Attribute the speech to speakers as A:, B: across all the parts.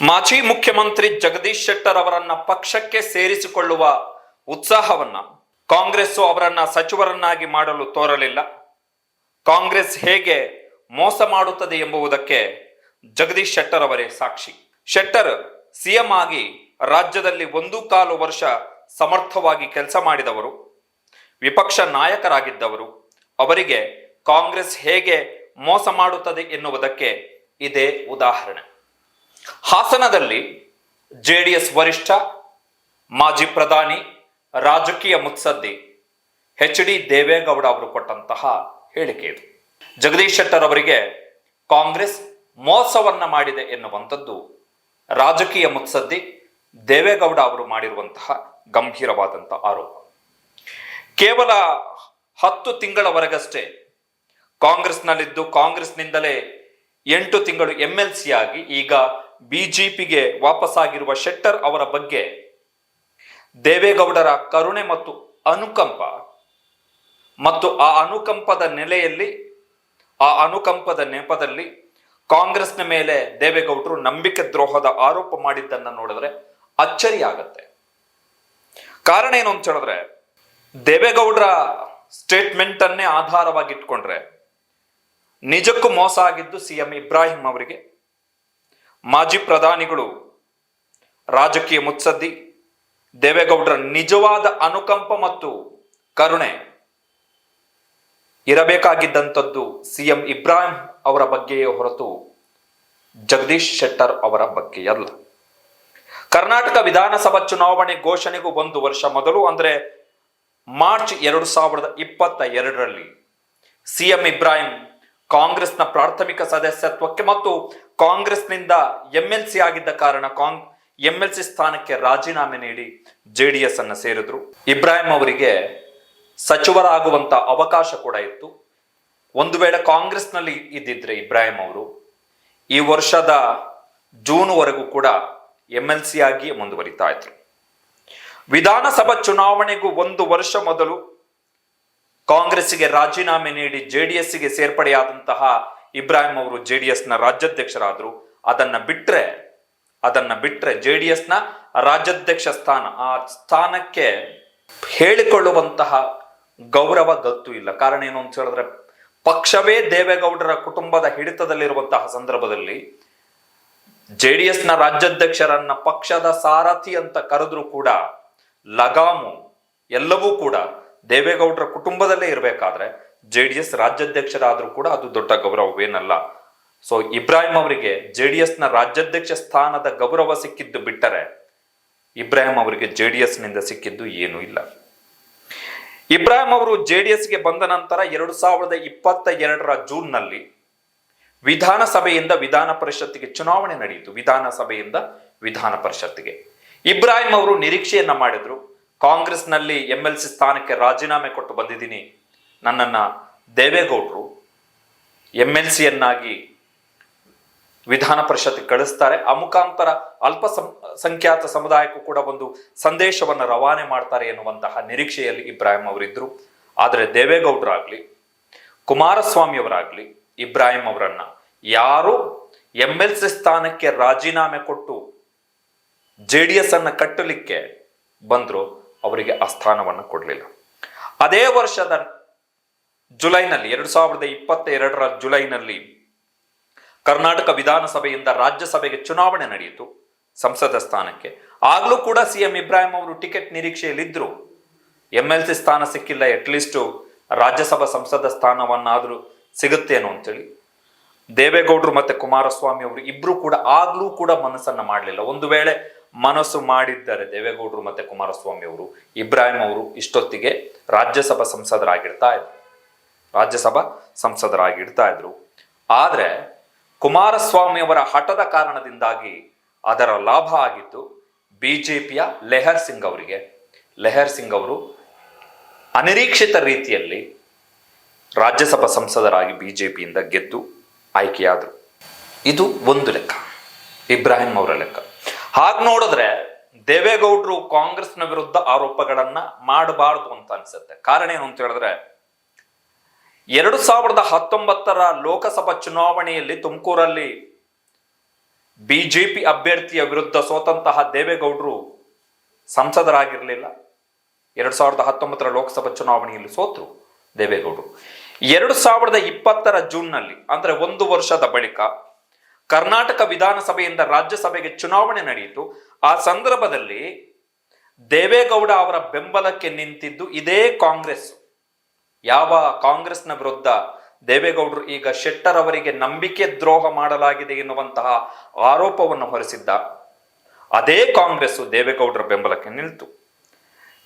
A: ಮಾಜಿ ಮುಖ್ಯಮಂತ್ರಿ ಜಗದೀಶ್ ಶೆಟ್ಟರ್ ಅವರನ್ನ ಪಕ್ಷಕ್ಕೆ ಸೇರಿಸಿಕೊಳ್ಳುವ ಉತ್ಸಾಹವನ್ನ ಕಾಂಗ್ರೆಸ್ ಅವರನ್ನ ಸಚಿವರನ್ನಾಗಿ ಮಾಡಲು ತೋರಲಿಲ್ಲ. ಕಾಂಗ್ರೆಸ್ ಹೇಗೆ ಮೋಸ ಮಾಡುತ್ತದೆ ಎಂಬುದಕ್ಕೆ ಜಗದೀಶ್ ಶೆಟ್ಟರ್ ಅವರೇ ಸಾಕ್ಷಿ. ಶೆಟ್ಟರ್ ಸಿಎಂ ಆಗಿ ರಾಜ್ಯದಲ್ಲಿ ಒಂದು ಕಾಲು ವರ್ಷ ಸಮರ್ಥವಾಗಿ ಕೆಲಸ ಮಾಡಿದವರು, ವಿಪಕ್ಷ ನಾಯಕರಾಗಿದ್ದವರು, ಅವರಿಗೆ ಕಾಂಗ್ರೆಸ್ ಹೇಗೆ ಮೋಸ ಮಾಡುತ್ತದೆ ಎನ್ನುವುದಕ್ಕೆ ಇದೇ ಉದಾಹರಣೆ. ಹಾಸನದಲ್ಲಿ ಜೆಡಿಎಸ್ ವರಿಷ್ಠ, ಮಾಜಿ ಪ್ರಧಾನಿ ರಾಜಕೀಯ ಮುತ್ಸದ್ದಿ ಎಚ್ ಡಿ ದೇವೇಗೌಡ ಅವರು ಕೊಟ್ಟಂತಹ ಹೇಳಿಕೆ ಇದು. ಜಗದೀಶ್ ಶೆಟ್ಟರ್ ಅವರಿಗೆ ಕಾಂಗ್ರೆಸ್ ಮೋಸವನ್ನ ಮಾಡಿದೆ ಎನ್ನುವಂಥದ್ದು ರಾಜಕೀಯ ಮುತ್ಸದ್ದಿ ದೇವೇಗೌಡ ಅವರು ಮಾಡಿರುವಂತಹ ಗಂಭೀರವಾದಂತಹ ಆರೋಪ. ಕೇವಲ ಹತ್ತು ತಿಂಗಳವರೆಗಷ್ಟೇ ಕಾಂಗ್ರೆಸ್ನಲ್ಲಿದ್ದು ಕಾಂಗ್ರೆಸ್ನಿಂದಲೇ ಎಂಟು ತಿಂಗಳು ಎಂ ಎಲ್ ಸಿ ಆಗಿ ಈಗ ಬಿಜೆಪಿಗೆ ವಾಪಸ್ಸಾಗಿರುವ ಶೆಟ್ಟರ್ ಅವರ ಬಗ್ಗೆ ದೇವೇಗೌಡರ ಕರುಣೆ ಮತ್ತು ಅನುಕಂಪ ಮತ್ತು ಆ ಅನುಕಂಪದ ನೆಲೆಯಲ್ಲಿ, ಆ ಅನುಕಂಪದ ನೆಪದಲ್ಲಿ ಕಾಂಗ್ರೆಸ್ನ ಮೇಲೆ ದೇವೇಗೌಡರು ನಂಬಿಕೆ ದ್ರೋಹದ ಆರೋಪ ಮಾಡಿದ್ದನ್ನು ನೋಡಿದ್ರೆ ಅಚ್ಚರಿ ಆಗತ್ತೆ ಕಾರಣ ಏನು ಅಂತ ಹೇಳಿದ್ರೆ, ದೇವೇಗೌಡರ ಸ್ಟೇಟ್ಮೆಂಟ್ ಅನ್ನೇ ಆಧಾರವಾಗಿ ಇಟ್ಕೊಂಡ್ರೆ ನಿಜಕ್ಕೂ ಮೋಸ ಆಗಿದ್ದು ಸಿಎಂ ಇಬ್ರಾಹಿಂ ಅವರಿಗೆ. ಮಾಜಿ ಪ್ರಧಾನಿಗಳು, ರಾಜಕೀಯ ಮುತ್ಸದ್ದಿ, ದೇವೇಗೌಡರ ನಿಜವಾದ ಅನುಕಂಪ ಮತ್ತು ಕರುಣೆ ಇರಬೇಕಾಗಿದ್ದಂಥದ್ದು ಸಿಎಂ ಇಬ್ರಾಹಿಂ ಅವರ ಬಗ್ಗೆಯೇ ಹೊರತು ಜಗದೀಶ್ ಶೆಟ್ಟರ್ ಅವರ ಬಗ್ಗೆಯಲ್ಲ ಕರ್ನಾಟಕ ವಿಧಾನಸಭಾ ಚುನಾವಣೆ ಘೋಷಣೆಗೂ ಒಂದು ವರ್ಷ ಮೊದಲು ಅಂದರೆ ಮಾರ್ಚ್ ಎರಡು ಸಾವಿರದ ಇಪ್ಪತ್ತ ಎರಡರಲ್ಲಿ ಸಿಎಂ ಇಬ್ರಾಹಿಂ ಕಾಂಗ್ರೆಸ್ನ ಪ್ರಾಥಮಿಕ ಸದಸ್ಯತ್ವಕ್ಕೆ ಮತ್ತು ಕಾಂಗ್ರೆಸ್ನಿಂದ ಎಂಎಲ್ ಸಿ ಆಗಿದ್ದ ಕಾರಣ ಕಾಂಗ್ ಎಂಎಲ್ ಸಿ ಸ್ಥಾನಕ್ಕೆ ರಾಜೀನಾಮೆ ನೀಡಿ ಜೆಡಿಎಸ್ ಅನ್ನ ಸೇರಿದ್ರು. ಇಬ್ರಾಹಿಂ ಅವರಿಗೆ ಸಚಿವರಾಗುವಂತ ಅವಕಾಶ ಕೂಡ ಇತ್ತು. ಒಂದು ವೇಳೆ ಕಾಂಗ್ರೆಸ್ನಲ್ಲಿ ಇದ್ದಿದ್ರೆ ಇಬ್ರಾಹಿಂ ಅವರು, ಈ ವರ್ಷದ ಜೂನ್ ವರೆಗೂ ಕೂಡ ಎಂ ಎಲ್ ಸಿ ಆಗಿ ಮುಂದುವರಿತಾ ಇದ್ರು. ವಿಧಾನಸಭಾ ಚುನಾವಣೆಗೂ ಒಂದು ವರ್ಷ ಮೊದಲು ಕಾಂಗ್ರೆಸ್ಸಿಗೆ ರಾಜೀನಾಮೆ ನೀಡಿ ಜೆಡಿಎಸ್ಗೆ ಸೇರ್ಪಡೆಯಾದಂತಹ ಇಬ್ರಾಹಿಂ ಅವರು ಜೆಡಿಎಸ್ನ ರಾಜ್ಯಾಧ್ಯಕ್ಷರಾದರು. ಅದನ್ನ ಬಿಟ್ರೆ ಅದನ್ನ ಬಿಟ್ರೆ ಜೆಡಿಎಸ್ನ ರಾಜ್ಯಾಧ್ಯಕ್ಷ ಸ್ಥಾನ, ಆ ಸ್ಥಾನಕ್ಕೆ ಹೇಳಿಕೊಳ್ಳುವಂತಹ ಗೌರವ ಗತ್ತು ಇಲ್ಲ. ಕಾರಣ ಏನು ಅಂತ ಹೇಳಿದ್ರೆ, ಪಕ್ಷವೇ ದೇವೇಗೌಡರ ಕುಟುಂಬದ ಹಿಡಿತದಲ್ಲಿರುವಂತಹ ಸಂದರ್ಭದಲ್ಲಿ ಜೆಡಿಎಸ್ನ ರಾಜ್ಯಾಧ್ಯಕ್ಷರನ್ನ ಪಕ್ಷದ ಸಾರಥಿ ಅಂತ ಕರೆದ್ರು ಕೂಡ, ಲಗಾಮು ಎಲ್ಲವೂ ಕೂಡ ದೇವೇಗೌಡರ ಕುಟುಂಬದಲ್ಲೇ ಇರಬೇಕಾದ್ರೆ ಜೆಡಿಎಸ್ ರಾಜ್ಯಾಧ್ಯಕ್ಷರಾದರೂ ಕೂಡ ಅದು ದೊಡ್ಡ ಗೌರವವೇನಲ್ಲ. ಸೊ ಇಬ್ರಾಹಿಂ ಅವರಿಗೆ ಜೆಡಿಎಸ್ನ ರಾಜ್ಯಾಧ್ಯಕ್ಷ ಸ್ಥಾನದ ಗೌರವ ಸಿಕ್ಕಿದ್ದು ಬಿಟ್ಟರೆ ಇಬ್ರಾಹಿಂ ಅವರಿಗೆ ಜೆ ಜೆಡಿಎಸ್ನಿಂದ ಸಿಕ್ಕಿದ್ದು ಏನೂ ಇಲ್ಲ. ಇಬ್ರಾಹಿಂ ಅವರು ಜೆ ಡಿ ಎಸ್ಗೆ ಬಂದ ನಂತರ ಎರಡು ಸಾವಿರದ ಇಪ್ಪತ್ತ ಎರಡರ ಜೂನ್ನಲ್ಲಿ ವಿಧಾನಸಭೆಯಿಂದ ವಿಧಾನ ಪರಿಷತ್ತಿಗೆ ಚುನಾವಣೆ ನಡೆಯಿತು. ವಿಧಾನಸಭೆಯಿಂದ ವಿಧಾನ ಪರಿಷತ್ತಿಗೆ. ಇಬ್ರಾಹಿಂ ಅವರು ನಿರೀಕ್ಷೆಯನ್ನ ಮಾಡಿದ್ರು. ಕಾಂಗ್ರೆಸ್ನಲ್ಲಿ ಎಂ ಎಲ್ ಸಿ ಸ್ಥಾನಕ್ಕೆ ರಾಜೀನಾಮೆ ಕೊಟ್ಟು ಬಂದಿದ್ದೀನಿ. ನನ್ನನ್ನು ದೇವೇಗೌಡರು ಎಂ ಎಲ್ ಸಿಯನ್ನಾಗಿ ವಿಧಾನ ಪರಿಷತ್ ಕಳಿಸ್ತಾರೆ. ಆ ಮುಖಾಂತರ ಅಲ್ಪ ಸಂಖ್ಯಾತ ಸಮುದಾಯಕ್ಕೂ ಕೂಡ ಒಂದು ಸಂದೇಶವನ್ನು ರವಾನೆ ಮಾಡ್ತಾರೆ ಎನ್ನುವಂತಹ ನಿರೀಕ್ಷೆಯಲ್ಲಿ ಇಬ್ರಾಹಿಂ ಅವರಿದ್ದರು ಆದರೆ ದೇವೇಗೌಡರಾಗಲಿ, ಕುಮಾರಸ್ವಾಮಿಯವರಾಗಲಿ, ಇಬ್ರಾಹಿಂ ಅವರನ್ನು ಯಾರು ಎಂ ಎಲ್ ಸಿ ಸ್ಥಾನಕ್ಕೆ ರಾಜೀನಾಮೆ ಕೊಟ್ಟು ಜೆ ಡಿ ಎಸ್ ಅನ್ನು ಕಟ್ಟಲಿಕ್ಕೆ ಬಂದ್ರು ಅವರಿಗೆ ಆ ಸ್ಥಾನವನ್ನು ಕೊಡಲಿಲ್ಲ. ಅದೇ ವರ್ಷದ ಜುಲೈನಲ್ಲಿ, ಎರಡು ಸಾವಿರದ ಇಪ್ಪತ್ತ ಎರಡರ ಜುಲೈನಲ್ಲಿ ಕರ್ನಾಟಕ ವಿಧಾನಸಭೆಯಿಂದ ರಾಜ್ಯಸಭೆಗೆ ಚುನಾವಣೆ ನಡೆಯಿತು ಸಂಸದ ಸ್ಥಾನಕ್ಕೆ. ಆಗಲೂ ಕೂಡ ಸಿ ಎಂ ಇಬ್ರಾಹಿಂ ಅವರು ಟಿಕೆಟ್ ನಿರೀಕ್ಷೆಯಲ್ಲಿದ್ದರು ಎಂ ಎಲ್ ಸಿ ಸ್ಥಾನ ಸಿಕ್ಕಿಲ್ಲ ಅಟ್ಲೀಸ್ಟ್ ರಾಜ್ಯಸಭಾ ಸಂಸದ ಸ್ಥಾನವನ್ನಾದರೂ ಸಿಗುತ್ತೇನೋ ಅಂತೇಳಿ ದೇವೇಗೌಡರು ಮತ್ತೆ ಕುಮಾರಸ್ವಾಮಿ ಅವರು ಇಬ್ರು ಕೂಡ ಆಗಲೂ ಕೂಡ ಮನಸ್ಸನ್ನು ಮಾಡಲಿಲ್ಲ. ಒಂದು ವೇಳೆ ಮನಸ್ಸು ಮಾಡಿದ್ದಾರೆ ದೇವೇಗೌಡರು ಮತ್ತೆ ಕುಮಾರಸ್ವಾಮಿ ಅವರು ಇಬ್ರಾಹಿಂ ಅವರು ಇಷ್ಟೊತ್ತಿಗೆ ರಾಜ್ಯಸಭಾ ಸಂಸದರಾಗಿರ್ತಾ ಇದ್ರು. ರಾಜ್ಯಸಭಾ ಸಂಸದರಾಗಿರ್ತಾ ಇದ್ರು ಆದರೆ ಕುಮಾರಸ್ವಾಮಿ ಅವರ ಹಠದ ಕಾರಣದಿಂದಾಗಿ ಅದರ ಲಾಭ ಆಗಿದ್ದು ಬಿಜೆಪಿಯ ಲೆಹರ್ ಸಿಂಗ್ ಅವರಿಗೆ. ಲೆಹರ್ ಸಿಂಗ್ ಅವರು ಅನಿರೀಕ್ಷಿತ ರೀತಿಯಲ್ಲಿ ರಾಜ್ಯಸಭಾ ಸಂಸದರಾಗಿ ಬಿಜೆಪಿಯಿಂದ ಗೆದ್ದು ಆಯ್ಕೆಯಾದರು. ಇದು ಒಂದು ಲೆಕ್ಕ. ಇಬ್ರಾಹಿಂ ಅವರ ಲೆಕ್ಕ. ಹಾಗೆ ನೋಡಿದ್ರೆ ದೇವೇಗೌಡರು ಕಾಂಗ್ರೆಸ್ನ ವಿರುದ್ಧ ಆರೋಪಗಳನ್ನ ಮಾಡಬಾರದು ಅಂತ ಅನ್ಸುತ್ತೆ. ಕಾರಣ ಏನು ಅಂತ ಹೇಳಿದ್ರೆ, ಎರಡು ಸಾವಿರದ ಹತ್ತೊಂಬತ್ತರ ಲೋಕಸಭಾ ಚುನಾವಣೆಯಲ್ಲಿ ತುಮಕೂರಲ್ಲಿ ಬಿಜೆಪಿ ಅಭ್ಯರ್ಥಿಯ ವಿರುದ್ಧ ಸೋತಂತಹ ದೇವೇಗೌಡರು ಸಂಸದರಾಗಿರಲಿಲ್ಲ. ಎರಡು ಸಾವಿರದ ಹತ್ತೊಂಬತ್ತರ ಲೋಕಸಭಾ ಚುನಾವಣೆಯಲ್ಲಿ ಸೋತರು ದೇವೇಗೌಡರು. ಎರಡು ಸಾವಿರದ ಇಪ್ಪತ್ತರ ಜೂನ್ನಲ್ಲಿ, ಅಂದ್ರೆ ಒಂದು ವರ್ಷದ ಬಳಿಕ ಕರ್ನಾಟಕ ವಿಧಾನಸಭೆಯಿಂದ ರಾಜ್ಯಸಭೆಗೆ ಚುನಾವಣೆ ನಡೆಯಿತು. ಆ ಸಂದರ್ಭದಲ್ಲಿ ದೇವೇಗೌಡ ಅವರ ಬೆಂಬಲಕ್ಕೆ ನಿಂತಿದ್ದು ಇದೇ ಕಾಂಗ್ರೆಸ್. ಯಾವ ಕಾಂಗ್ರೆಸ್ನ ವಿರುದ್ಧ ದೇವೇಗೌಡರು ಈಗ ಶೆಟ್ಟರ್ ಅವರಿಗೆ ನಂಬಿಕೆ ದ್ರೋಹ ಮಾಡಲಾಗಿದೆ ಎನ್ನುವಂತಹ ಆರೋಪವನ್ನು ಹೊರಿಸಿದ್ದ ಅದೇ ಕಾಂಗ್ರೆಸ್ ದೇವೇಗೌಡರ ಬೆಂಬಲಕ್ಕೆ ನಿಲ್ತು.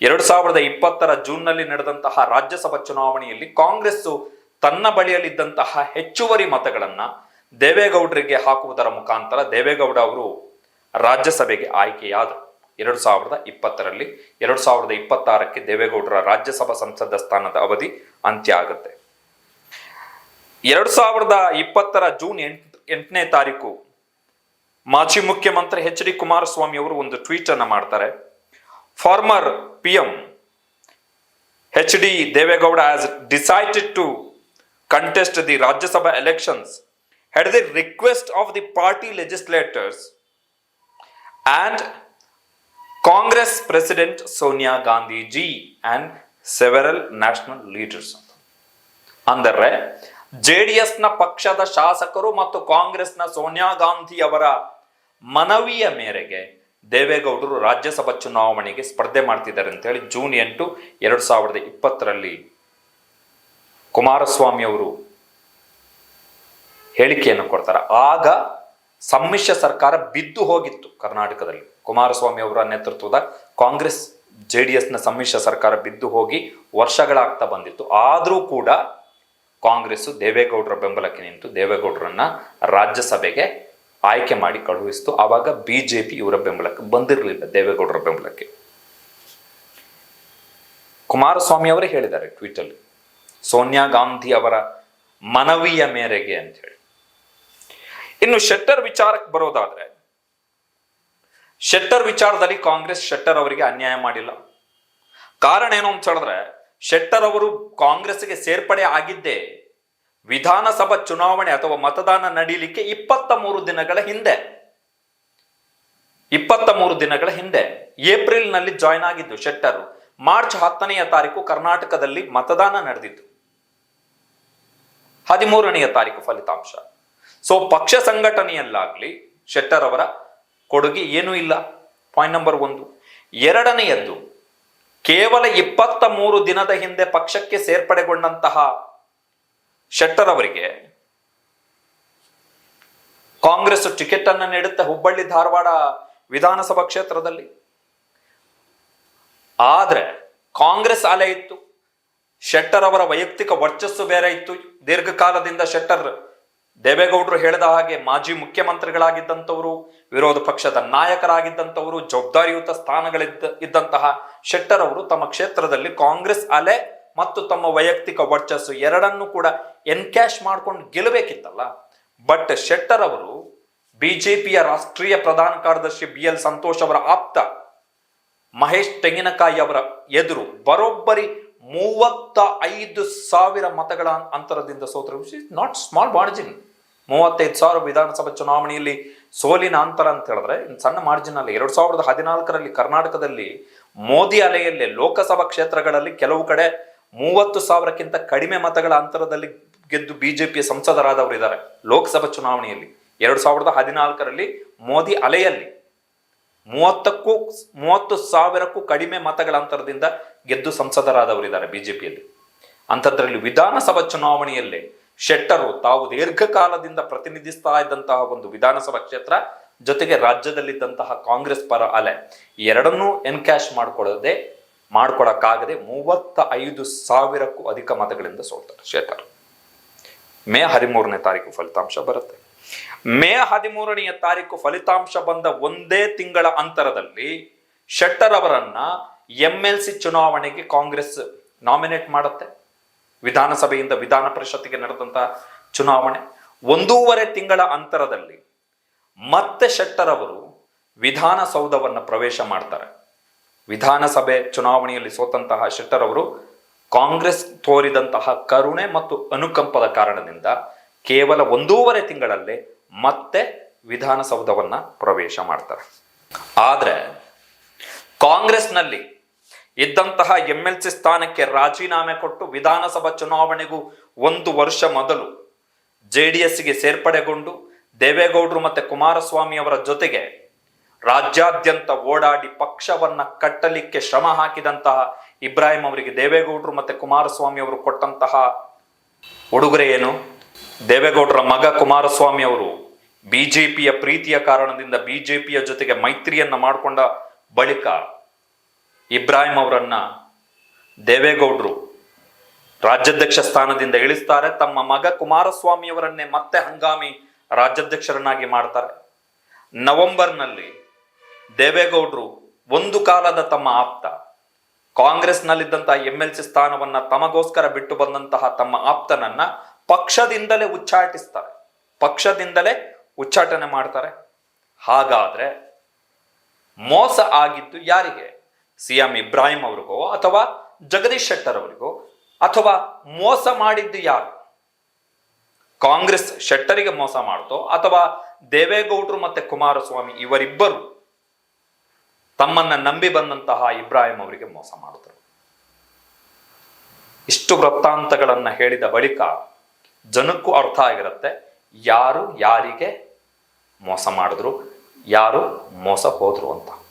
A: ಎರಡು ಸಾವಿರದ ಇಪ್ಪತ್ತರ ಜೂನ್ನಲ್ಲಿ ನಡೆದಂತಹ ರಾಜ್ಯಸಭಾ ಚುನಾವಣೆಯಲ್ಲಿ ಕಾಂಗ್ರೆಸ್ ತನ್ನ ಬಳಿಯಲ್ಲಿದ್ದಂತಹ ಹೆಚ್ಚುವರಿ ಮತಗಳನ್ನ ದೇವೇಗೌಡರಿಗೆ ಹಾಕುವುದರ ಮುಖಾಂತರ ದೇವೇಗೌಡ ಅವರು ರಾಜ್ಯಸಭೆಗೆ ಆಯ್ಕೆಯಾದರು. ಎರಡು ಸಾವಿರದ ಇಪ್ಪತ್ತರಲ್ಲಿ ಎರಡು ಸಾವಿರದ ಇಪ್ಪತ್ತಾರಕ್ಕೆ ದೇವೇಗೌಡರ ರಾಜ್ಯಸಭಾ ಸಂಸದ ಸ್ಥಾನದ ಅವಧಿ ಅಂತ್ಯ ಆಗುತ್ತೆ ಎರಡು ಸಾವಿರದ ಇಪ್ಪತ್ತರ ಜೂನ್ ಎಂಟ್, ಎಂಟನೇ ತಾರೀಕು ಮಾಜಿ ಮುಖ್ಯಮಂತ್ರಿ ಎಚ್ ಡಿ ಕುಮಾರಸ್ವಾಮಿ ಅವರು ಒಂದು ಟ್ವೀಟ್ ಅನ್ನು ಮಾಡ್ತಾರೆ. Former P M H D Devegowda has decided to contest the Rajya Sabha elections at the request of the party legislators and Congress President Sonia Gandhi ji and several national leaders. ಅಂದರೆ ಎಸ್ನ ಪಕ್ಷದ ಶಾಸಕರು ಮತ್ತು ಕಾಂಗ್ರೆಸ್ನ ಸೋನಿಯಾ ಗಾಂಧಿ ಅವರ ಮನವಿಯ ಮೇರೆಗೆ ದೇವೇಗೌಡರು ರಾಜ್ಯಸಭಾ ಚುನಾವಣೆಗೆ ಸ್ಪರ್ಧೆ ಮಾಡ್ತಿದ್ದಾರೆ ಅಂತ ಹೇಳಿ ಜೂನ್ ಎಂಟು, ಎರಡು ಸಾವಿರದ ಇಪ್ಪತ್ತರಲ್ಲಿ ಕುಮಾರಸ್ವಾಮಿ ಅವರು ಹೇಳಿಕೆಯನ್ನು ಕೊಡ್ತಾರೆ. ಆಗ ಸಮ್ಮಿಶ್ರ ಸರ್ಕಾರ ಬಿದ್ದು ಹೋಗಿತ್ತು ಕರ್ನಾಟಕದಲ್ಲಿ. ಕುಮಾರಸ್ವಾಮಿ ಅವರ ನೇತೃತ್ವದ ಕಾಂಗ್ರೆಸ್, ಜೆ ಡಿ ಎಸ್ನ ಸಮ್ಮಿಶ್ರ ಸರ್ಕಾರ ಬಿದ್ದು ಹೋಗಿ ವರ್ಷಗಳಾಗ್ತಾ ಬಂದಿತ್ತು. ಆದರೂ ಕೂಡ ಕಾಂಗ್ರೆಸ್ಸು ದೇವೇಗೌಡರ ಬೆಂಬಲಕ್ಕೆ ನಿಂತು ದೇವೇಗೌಡರನ್ನ ರಾಜ್ಯಸಭೆಗೆ ಆಯ್ಕೆ ಮಾಡಿ ಕಳುಹಿಸಿತು. ಆವಾಗ ಬಿ ಜೆ ಪಿ ಇವರ ಬೆಂಬಲಕ್ಕೆ ಬಂದಿರಲಿಲ್ಲ, ದೇವೇಗೌಡರ ಬೆಂಬಲಕ್ಕೆ. ಕುಮಾರಸ್ವಾಮಿ ಅವರೇ ಹೇಳಿದ್ದಾರೆ ಟ್ವೀಟಲ್ಲಿ, ಸೋನಿಯಾ ಗಾಂಧಿ ಅವರ ಮನವಿಯ ಮೇರೆಗೆ ಅಂತ ಹೇಳಿ. ಇನ್ನು ಶೆಟ್ಟರ್ ವಿಚಾರಕ್ಕೆ ಬರೋದಾದ್ರೆ, ಶೆಟ್ಟರ್ ವಿಚಾರದಲ್ಲಿ ಕಾಂಗ್ರೆಸ್ ಶೆಟ್ಟರ್ ಅವರಿಗೆ ಅನ್ಯಾಯ ಮಾಡಿಲ್ಲ. ಕಾರಣ ಏನು ಅಂತ ಹೇಳಿದ್ರೆ, ಶೆಟ್ಟರ್ ಅವರು ಕಾಂಗ್ರೆಸ್ಗೆ ಸೇರ್ಪಡೆ ಆಗಿದ್ದೇ ವಿಧಾನಸಭಾ ಚುನಾವಣೆ ಅಥವಾ ಮತದಾನ ನಡೀಲಿಕ್ಕೆ ಇಪ್ಪತ್ತ ಮೂರು ದಿನಗಳ ಹಿಂದೆ ಇಪ್ಪತ್ತ ಮೂರು ದಿನಗಳ ಹಿಂದೆ ಏಪ್ರಿಲ್ನಲ್ಲಿ ಜಾಯ್ನ್ ಆಗಿದ್ದು ಶೆಟ್ಟರ್. ಮಾರ್ಚ್ ಹತ್ತನೆಯ ತಾರೀಕು ಕರ್ನಾಟಕದಲ್ಲಿ ಮತದಾನ ನಡೆದಿತ್ತು. ಹದಿಮೂರನೆಯ ತಾರೀಕು ಫಲಿತಾಂಶ. ಸೊ ಪಕ್ಷ ಸಂಘಟನೆಯಲ್ಲಾಗಲಿ ಶೆಟ್ಟರ್ ಅವರ ಕೊಡುಗೆ ಏನೂ ಇಲ್ಲ. ಪಾಯಿಂಟ್ ನಂಬರ್ ಒಂದು. ಎರಡನೆಯದ್ದು, ಕೇವಲ ಇಪ್ಪತ್ತ ಮೂರು ದಿನದ ಹಿಂದೆ ಪಕ್ಷಕ್ಕೆ ಸೇರ್ಪಡೆಗೊಂಡಂತಹ ಶೆಟ್ಟರ್ ಅವರಿಗೆ ಕಾಂಗ್ರೆಸ್ ಟಿಕೆಟ್ ಅನ್ನು ನೀಡುತ್ತೆ ಹುಬ್ಬಳ್ಳಿ ಧಾರವಾಡ ವಿಧಾನಸಭಾ ಕ್ಷೇತ್ರದಲ್ಲಿ. ಆದ್ರೆ ಕಾಂಗ್ರೆಸ್ ಅಲೆ ಇತ್ತು. ಶೆಟ್ಟರ್ ಅವರ ವೈಯಕ್ತಿಕ ವರ್ಚಸ್ಸು ಬೇರೆ ಇತ್ತು. ದೀರ್ಘಕಾಲದಿಂದ ಶೆಟ್ಟರ್ ದೇವೇಗೌಡರು ಹೇಳಿದ ಹಾಗೆ ಮಾಜಿ ಮುಖ್ಯಮಂತ್ರಿಗಳಾಗಿದ್ದಂಥವರು, ವಿರೋಧ ಪಕ್ಷದ ನಾಯಕರಾಗಿದ್ದಂಥವರು, ಜವಾಬ್ದಾರಿಯುತ ಸ್ಥಾನಗಳಿದ್ದ, ಇದ್ದಂತಹ ಶೆಟ್ಟರ್ ಅವರು ತಮ್ಮ ಕ್ಷೇತ್ರದಲ್ಲಿ ಕಾಂಗ್ರೆಸ್ ಅಲೆ ಮತ್ತು ತಮ್ಮ ವೈಯಕ್ತಿಕ ವರ್ಚಸ್ಸು ಎರಡನ್ನೂ ಕೂಡ ಎನ್ಕ್ಯಾಶ್ ಮಾಡ್ಕೊಂಡು ಗೆಲ್ಲಬೇಕಿತ್ತಲ್ಲ. ಬಟ್ ಶೆಟ್ಟರ್ ಅವರು ಬಿಜೆಪಿಯ ರಾಷ್ಟ್ರೀಯ ಪ್ರಧಾನ ಕಾರ್ಯದರ್ಶಿ ಬಿ ಎಲ್ ಸಂತೋಷ್ ಅವರ ಆಪ್ತ ಮಹೇಶ್ ತೆಂಗಿನಕಾಯಿ ಅವರ ಎದುರು ಬರೋಬ್ಬರಿ ಮೂವತ್ತ ಐದು ಸಾವಿರ ಮತಗಳ ಅಂತರದಿಂದ ಸೋತರು ನಾಟ್ ಸ್ಮಾಲ್ ಮಾರ್ಜಿನ್ ಮೂವತ್ತೈದು ಸಾವಿರ ವಿಧಾನಸಭಾ ಚುನಾವಣೆಯಲ್ಲಿ ಸೋಲಿನ ಅಂತರ ಅಂತ ಹೇಳಿದ್ರೆ ಸಣ್ಣ ಮಾರ್ಜಿನ್ ಅಲ್ಲಿ ಎರಡ್ ಸಾವಿರದ ಹದಿನಾಲ್ಕರಲ್ಲಿ ಕರ್ನಾಟಕದಲ್ಲಿ ಮೋದಿ ಅಲೆಯಲ್ಲಿ ಲೋಕಸಭಾ ಕ್ಷೇತ್ರಗಳಲ್ಲಿ ಕೆಲವು ಕಡೆ ಮೂವತ್ತು ಸಾವಿರಕ್ಕಿಂತ ಕಡಿಮೆ ಮತಗಳ ಅಂತರದಲ್ಲಿ ಗೆದ್ದು ಬಿಜೆಪಿಯ ಸಂಸದರಾದವರು ಇದ್ದಾರೆ ಲೋಕಸಭಾ ಚುನಾವಣೆಯಲ್ಲಿ. ಎರಡ್ ಸಾವಿರದ ಹದಿನಾಲ್ಕರಲ್ಲಿ ಮೋದಿ ಅಲೆಯಲ್ಲಿ ಮೂವತ್ತಕ್ಕೂ, ಮೂವತ್ತು ಸಾವಿರಕ್ಕೂ ಕಡಿಮೆ ಮತಗಳ ಅಂತರದಿಂದ ಗೆದ್ದು ಸಂಸದರಾದವರಿದ್ದಾರೆ ಬಿಜೆಪಿಯಲ್ಲಿ. ಅಂಥದ್ರಲ್ಲಿ ವಿಧಾನಸಭಾ ಚುನಾವಣೆಯಲ್ಲೇ ಶೆಟ್ಟರು ತಾವು ದೀರ್ಘಕಾಲದಿಂದ ಪ್ರತಿನಿಧಿಸ್ತಾ ಇದ್ದಂತಹ ಒಂದು ವಿಧಾನಸಭಾ ಕ್ಷೇತ್ರ, ಜೊತೆಗೆ ರಾಜ್ಯದಲ್ಲಿದ್ದಂತಹ ಕಾಂಗ್ರೆಸ್ ಪರ ಅಲೆ ಎರಡನ್ನೂ ಎನ್ಕ್ಯಾಶ್ ಮಾಡ್ಕೊಳ್ಳದೆ, ಮಾಡ್ಕೊಳಕ್ಕಾಗದೆ ಮೂವತ್ತ ಐದು ಸಾವಿರಕ್ಕೂ ಅಧಿಕ ಮತಗಳಿಂದ ಸೋಲ್ತಾರೆ ಶೇಖರ್ ಮೇ ಹದಿಮೂರನೇ ತಾರೀಕು ಫಲಿತಾಂಶ ಬರುತ್ತೆ. ಮೇ ಹದಿಮೂರನೆಯ ತಾರೀಕು ಫಲಿತಾಂಶ ಬಂದ ಒಂದೇ ತಿಂಗಳ ಅಂತರದಲ್ಲಿ ಶೆಟ್ಟರ್ ಅವರನ್ನ ಎಂ ಎಲ್ ಸಿ ಚುನಾವಣೆಗೆ ಕಾಂಗ್ರೆಸ್ ನಾಮಿನೇಟ್ ಮಾಡುತ್ತೆ. ವಿಧಾನಸಭೆಯಿಂದ ವಿಧಾನ ಪರಿಷತ್ತಿಗೆ ನಡೆದಂತಹ ಚುನಾವಣೆ. ಒಂದೂವರೆ ತಿಂಗಳ ಅಂತರದಲ್ಲಿ ಮತ್ತೆ ಶೆಟ್ಟರ್ ಅವರು ವಿಧಾನಸೌಧವನ್ನು ಪ್ರವೇಶ ಮಾಡ್ತಾರೆ. ವಿಧಾನಸಭೆ ಚುನಾವಣೆಯಲ್ಲಿ ಸೋತಂತಹ ಶೆಟ್ಟರ್ ಅವರು ಕಾಂಗ್ರೆಸ್ ತೋರಿದಂತಹ ಕರುಣೆ ಮತ್ತು ಅನುಕಂಪದ ಕಾರಣದಿಂದ ಕೇವಲ ಒಂದೂವರೆ ತಿಂಗಳಲ್ಲೇ ಮತ್ತೆ ವಿಧಾನಸೌಧವನ್ನ ಪ್ರವೇಶ ಮಾಡ್ತಾರೆ. ಆದ್ರೆ ಕಾಂಗ್ರೆಸ್ನಲ್ಲಿ ಇದ್ದಂತಹ ಎಂ ಎಲ್ ಸಿ ಸ್ಥಾನಕ್ಕೆ ರಾಜೀನಾಮೆ ಕೊಟ್ಟು ವಿಧಾನಸಭಾ ಚುನಾವಣೆಗೂ ಒಂದು ವರ್ಷ ಮೊದಲು ಜೆ ಡಿ ಎಸ್ಗೆ ಸೇರ್ಪಡೆಗೊಂಡು ದೇವೇಗೌಡರು ಮತ್ತೆ ಕುಮಾರಸ್ವಾಮಿ ಅವರ ಜೊತೆಗೆ ರಾಜ್ಯಾದ್ಯಂತ ಓಡಾಡಿ ಪಕ್ಷವನ್ನ ಕಟ್ಟಲಿಕ್ಕೆ ಶ್ರಮ ಹಾಕಿದಂತಹ ಇಬ್ರಾಹಿಂ ಅವರಿಗೆ ದೇವೇಗೌಡರು ಮತ್ತೆ ಕುಮಾರಸ್ವಾಮಿ ಅವರು ಕೊಟ್ಟಂತಹ ಉಡುಗೊರೆ ಏನು? ದೇವೇಗೌಡರ ಮಗ ಕುಮಾರಸ್ವಾಮಿ ಅವರು ಬಿಜೆಪಿಯ ಪ್ರೀತಿಯ ಕಾರಣದಿಂದ ಬಿಜೆಪಿಯ ಜೊತೆಗೆ ಮೈತ್ರಿಯನ್ನ ಮಾಡಿಕೊಂಡ ಬಳಿಕ ಇಬ್ರಾಹಿಂ ಅವರನ್ನ ದೇವೇಗೌಡರು ರಾಜ್ಯಾಧ್ಯಕ್ಷ ಸ್ಥಾನದಿಂದ ಇಳಿಸ್ತಾರೆ. ತಮ್ಮ ಮಗ ಕುಮಾರಸ್ವಾಮಿ ಅವರನ್ನೇ ಮತ್ತೆ ಹಂಗಾಮಿ ರಾಜ್ಯಾಧ್ಯಕ್ಷರನ್ನಾಗಿ ಮಾಡ್ತಾರೆ. ನವೆಂಬರ್ನಲ್ಲಿ ದೇವೇಗೌಡರು ಒಂದು ಕಾಲದ ತಮ್ಮ ಆಪ್ತ ಕಾಂಗ್ರೆಸ್ನಲ್ಲಿದ್ದಂತಹ ಎಂ ಎಲ್ ಸಿ ಸ್ಥಾನವನ್ನ ತಮಗೋಸ್ಕರ ಬಿಟ್ಟು ಬಂದಂತಹ ತಮ್ಮ ಆಪ್ತನನ್ನ ಪಕ್ಷದಿಂದಲೇ ಉಚ್ಚಾಟಿಸ್ತಾರೆ. ಪಕ್ಷದಿಂದಲೇ ಉಚ್ಚಾಟನೆ ಮಾಡ್ತಾರೆ. ಹಾಗಾದ್ರೆ ಮೋಸ ಆಗಿದ್ದು ಯಾರಿಗೆ? ಸಿ ಎಂ ಇಬ್ರಾಹಿಂ ಅವ್ರಿಗೋ ಅಥವಾ ಜಗದೀಶ್ ಶೆಟ್ಟರ್ ಅವರಿಗೋ ಅಥವಾ ಮೋಸ ಮಾಡಿದ್ದು ಯಾರು? ಕಾಂಗ್ರೆಸ್ ಶೆಟ್ಟರಿಗೆ ಮೋಸ ಮಾಡ್ತೋ ಅಥವಾ ದೇವೇಗೌಡರು ಮತ್ತೆ ಕುಮಾರಸ್ವಾಮಿ ಇವರಿಬ್ಬರು ತಮ್ಮನ್ನ ನಂಬಿ ಬಂದಂತಹ ಇಬ್ರಾಹಿಂ ಅವರಿಗೆ ಮೋಸ ಮಾಡಿದ್ರು? ಇಷ್ಟು ವೃತ್ತಾಂತಗಳನ್ನ ಹೇಳಿದ ಬಳಿಕ ಜನಕ್ಕೂ ಅರ್ಥ ಆಗಿರುತ್ತೆ ಯಾರು ಯಾರಿಗೆ ಮೋಸ ಮಾಡಿದ್ರು? ಯಾರು ಮೋಸ ಹೋದರು ಅಂತ.